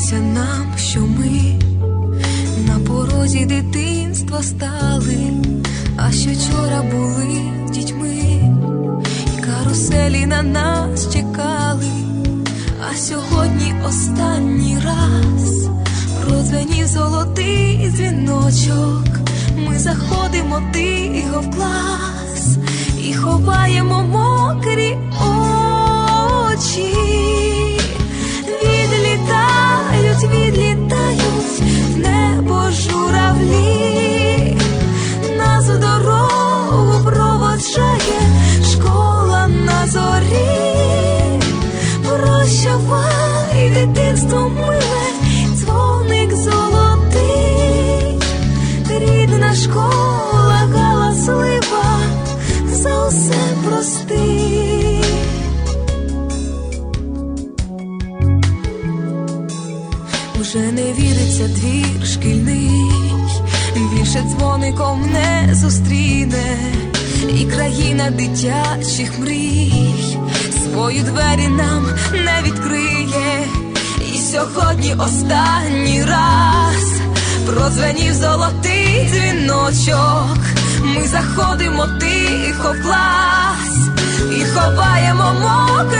віриться нам, що ми на порозі дитинства стали, а що вчора були дітьми, і каруселі на нас чекали, а сьогодні останній раз прозвенів золотий дзвіночок. Ми заходимо тихо в клас і ховаємо рідна школа галаслива, за усе прости. Уже не віриться двір шкільний, більше дзвоником не зустріне, і країна дитячих мрій свої двері нам не відкриє. І сьогодні останній раз прозвенів золотий дзвіночок. Ми заходимо тихо в клас і ховаємо мокрі очі.